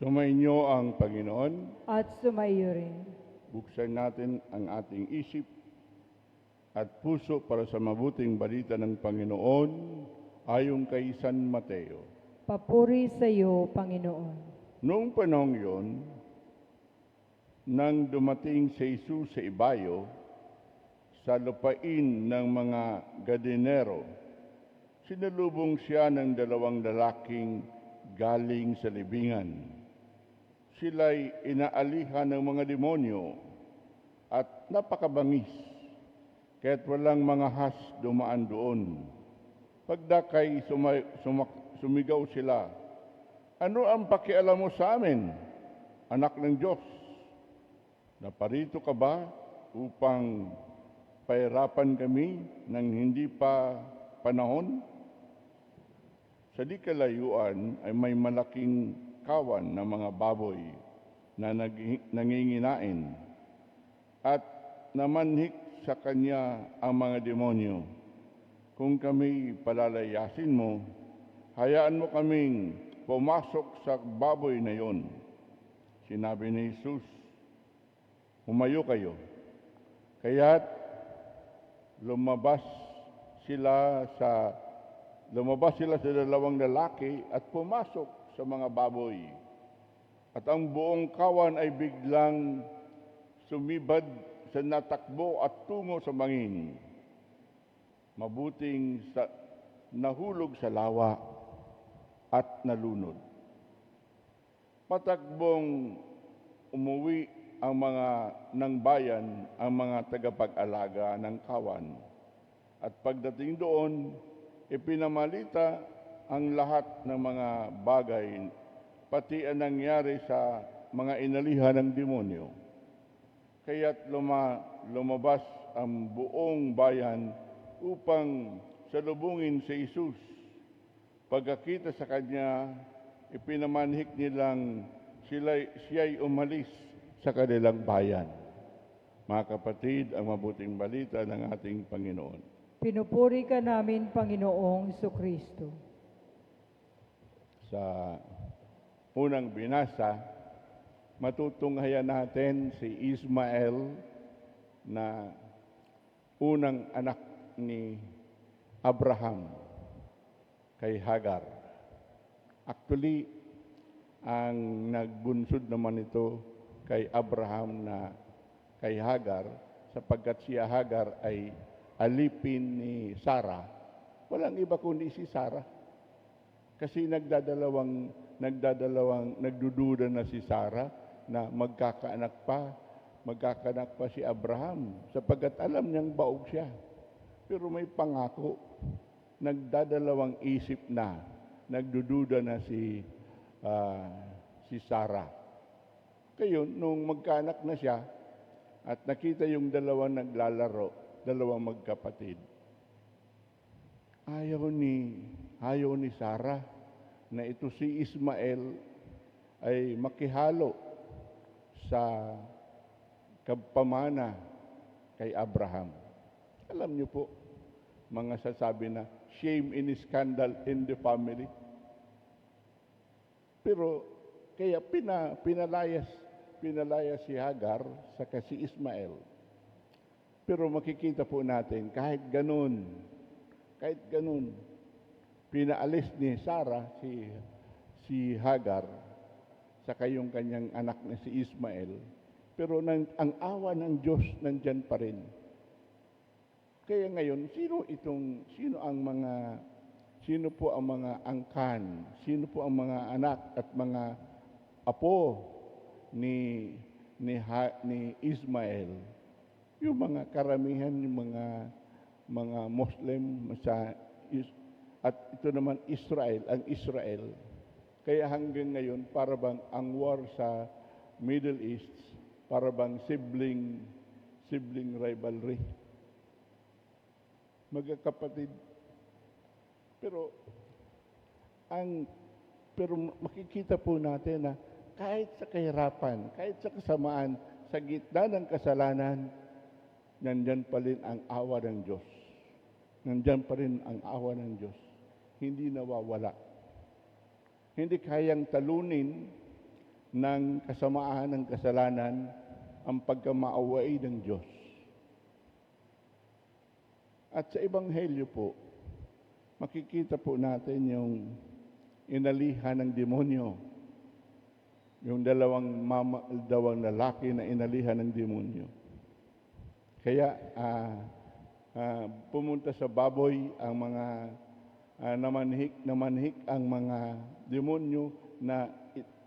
Sumainyo ang Panginoon. at sumaiyo rin. Buksan natin ang ating isip at puso para sa mabuting balita ng Panginoon ayon kay San Mateo. Papuri sa iyo, Panginoon. Noong panahong yon, nang dumating si Jesus sa Ibayo, sa lupain ng mga Gadinero, sinalubong siya ng dalawang lalaking galing sa libingan. Sila'y inaalihan ng mga demonyo at napakabangis, kaya't walang mga has dumaan doon. Pagdakay suma- sumak- sumigaw sila, Ano ang pakialam mo sa amin, anak ng Diyos? Naparito ka ba upang pahirapan kami ng hindi pa panahon? Sa di kalayuan ay may malaking kawan ng mga baboy na nanginginain at namanhik sa kanya ang mga demonyo. Kung kami palalayasin mo, hayaan mo kaming pumasok sa baboy na yon. Sinabi ni Jesus, humayo kayo. Kaya't lumabas sila sa lumabas sila sa dalawang lalaki at pumasok sa mga baboy. At ang buong kawan ay biglang sumibad sa natakbo at tungo sa bangin. Mabuting sa, nahulog sa lawa at nalunod. Patakbong umuwi ang mga ng bayan, ang mga tagapag-alaga ng kawan. At pagdating doon, ipinamalita ang lahat ng mga bagay, pati ang nangyari sa mga inalihan ng demonyo. Kaya't luma, lumabas ang buong bayan upang salubungin si Jesus. Pagkakita sa kanya, ipinamanhik nilang sila, siya'y umalis sa kanilang bayan. Mga kapatid, ang mabuting balita ng ating Panginoon. Pinupuri ka namin, Panginoong Kristo. Sa unang binasa, matutunghayan natin si Ismael na unang anak ni Abraham kay Hagar. Actually, ang nagbunsod naman ito kay Abraham na kay Hagar sapagkat si Hagar ay alipin ni Sarah. Walang iba kundi si Sarah. Kasi nagdadalawang nagdadalawang nagdududa na si Sarah na magkakaanak pa, magkakaanak pa si Abraham sapagkat alam niyang baog siya. Pero may pangako, nagdadalawang isip na, nagdududa na si ah, si Sarah. Kayo, nung magkaanak na siya at nakita yung dalawang naglalaro, dalawang magkapatid, ayaw ni ayaw ni Sarah na ito si Ismael ay makihalo sa kapamana kay Abraham. Alam niyo po, mga sasabi na shame and scandal in the family. Pero kaya pina, pinalayas pinalayas si Hagar sa si Ismael. Pero makikita po natin kahit ganun, kahit ganun, pinaalis ni Sarah si si Hagar sa kayong kanyang anak na si Ismael. Pero nang, ang awa ng Diyos nandyan pa rin. Kaya ngayon, sino itong, sino ang mga, sino po ang mga angkan, sino po ang mga anak at mga apo ni, ni, ha, ni Ismael? Yung mga karamihan, yung mga, mga Muslim sa, at ito naman Israel, ang Israel. Kaya hanggang ngayon, para bang ang war sa Middle East, para bang sibling, sibling rivalry magkakapatid. Pero ang pero makikita po natin na kahit sa kahirapan, kahit sa kasamaan, sa gitna ng kasalanan, nandyan pa rin ang awa ng Diyos. Nandyan pa rin ang awa ng Diyos. Hindi nawawala. Hindi kayang talunin ng kasamaan ng kasalanan ang pagkamaaway ng Diyos. At sa Ebanghelyo po, makikita po natin yung inalihan ng demonyo. Yung dalawang mama, dalawang lalaki na inalihan ng demonyo. Kaya ah, ah, pumunta sa baboy ang mga ah, namanhik, namanhik ang mga demonyo na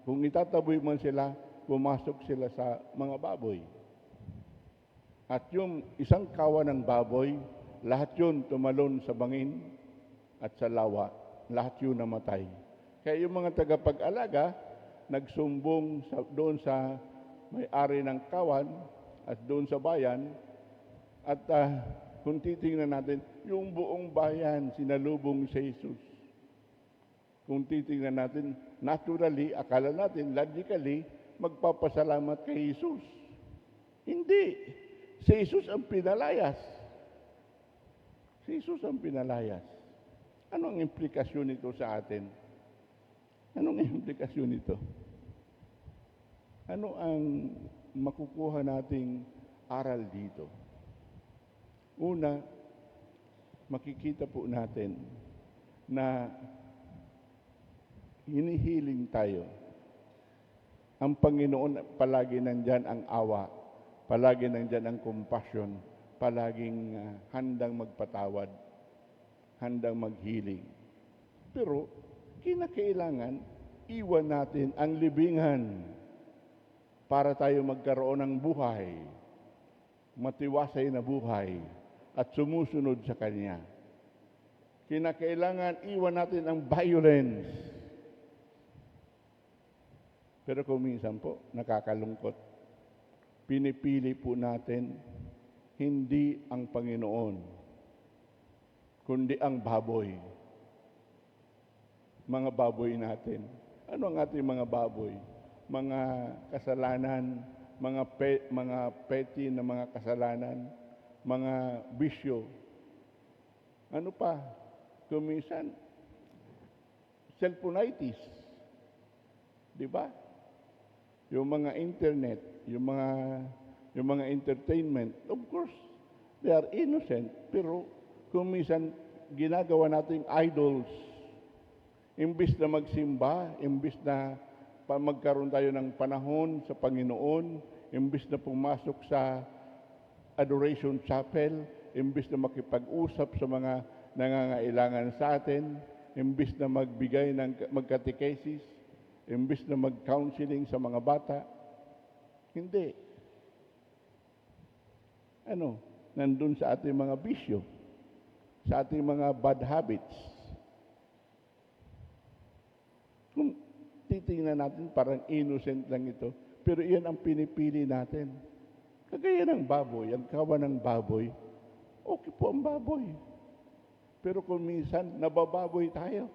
kung itataboy man sila, pumasok sila sa mga baboy. At yung isang kawa ng baboy, lahat yun tumalon sa bangin at sa lawa. Lahat yun namatay. Kaya yung mga tagapag-alaga, nagsumbong sa, doon sa may-ari ng kawan at doon sa bayan. At ah, kung titingnan natin, yung buong bayan sinalubong sa Jesus. Kung titingnan natin, naturally, akala natin, logically, magpapasalamat kay Jesus. Hindi. Si Jesus ang pinalayas. Si Jesus ang pinalayas. Ano ang implikasyon nito sa atin? Anong implikasyon nito? Ano ang makukuha nating aral dito? Una, makikita po natin na hinihiling tayo. Ang Panginoon palagi nandyan ang awa, palagi nandyan ang compassion, palaging ah, handang magpatawad, handang maghiling. Pero kinakailangan iwan natin ang libingan para tayo magkaroon ng buhay, matiwasay na buhay at sumusunod sa Kanya. Kinakailangan iwan natin ang violence. Pero kung minsan po, nakakalungkot. Pinipili po natin hindi ang Panginoon, kundi ang baboy. Mga baboy natin. Ano ang ating mga baboy? Mga kasalanan, mga pe, mga petty na mga kasalanan, mga bisyo. Ano pa? Kuminsan, cellphoneitis. Di ba? Yung mga internet, yung mga yung mga entertainment, of course, they are innocent, pero kung minsan ginagawa nating idols, imbis na magsimba, imbis na magkaroon tayo ng panahon sa Panginoon, imbis na pumasok sa adoration chapel, imbis na makipag-usap sa mga nangangailangan sa atin, imbis na magbigay ng magkatekesis, imbis na mag-counseling sa mga bata. Hindi. Ano? Nandun sa ating mga bisyo, sa ating mga bad habits. Kung titingnan natin, parang innocent lang ito. Pero iyan ang pinipili natin. Kagaya ng baboy, ang kawa ng baboy, okay po ang baboy. Pero kung minsan, nabababoy tayo.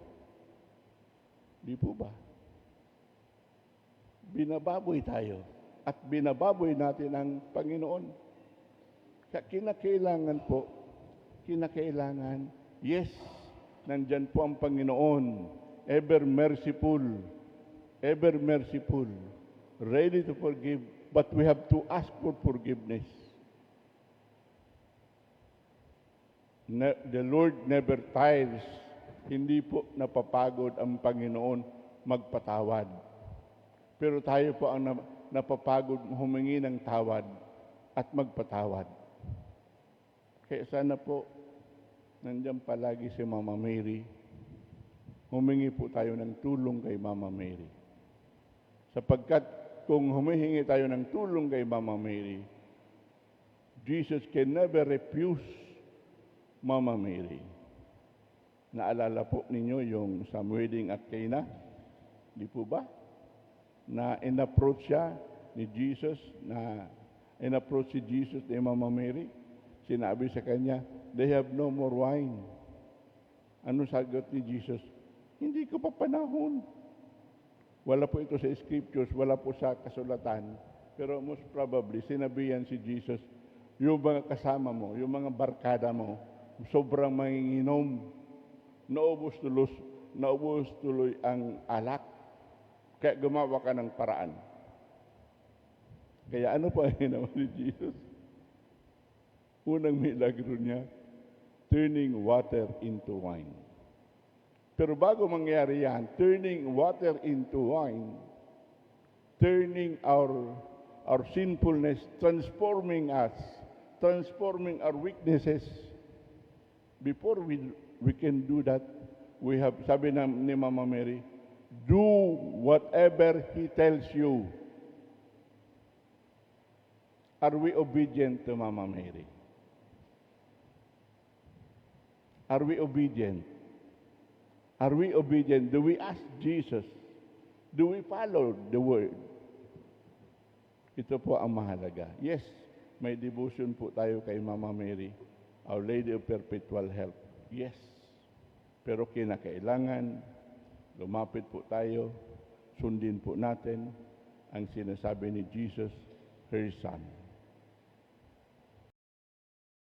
Di po ba? Binababoy tayo. At binababoy natin ang Panginoon. Kaya kinakailangan po, kinakailangan, yes, nandyan po ang Panginoon, ever merciful, ever merciful, ready to forgive, but we have to ask for forgiveness. Ne- the Lord never tires. Hindi po napapagod ang Panginoon magpatawad. Pero tayo po ang na- napapagod humingi ng tawad at magpatawad. Kaya sana po, nandiyan palagi si Mama Mary. Humingi po tayo ng tulong kay Mama Mary. Sapagkat kung humihingi tayo ng tulong kay Mama Mary, Jesus can never refuse Mama Mary. Naalala po ninyo yung sa wedding at Cana? Di po ba? Na in-approach siya ni Jesus, na in-approach si Jesus ni Mama Mary. Sinabi sa kanya, they have no more wine. Ano sagot ni Jesus? Hindi ko pa panahon. Wala po ito sa scriptures, wala po sa kasulatan. Pero most probably, sinabihan si Jesus, yung mga kasama mo, yung mga barkada mo, sobrang manginginom, naubos tulos, naubos tuloy ang alak. Kaya gumawa ka ng paraan. Kaya ano pa ang ginawa ni Jesus? Unang milagro niya, turning water into wine. Pero bago mangyari yan, turning water into wine, turning our our sinfulness, transforming us, transforming our weaknesses. Before we we can do that, we have sabi na, ni Mama Mary, do whatever he tells you. Are we obedient to Mama Mary? Are we obedient? Are we obedient? Do we ask Jesus? Do we follow the word? Ito po ang mahalaga. Yes, may devotion po tayo kay Mama Mary, Our Lady of Perpetual Help. Yes. Pero kinakailangan, lumapit po tayo, sundin po natin ang sinasabi ni Jesus, her Son.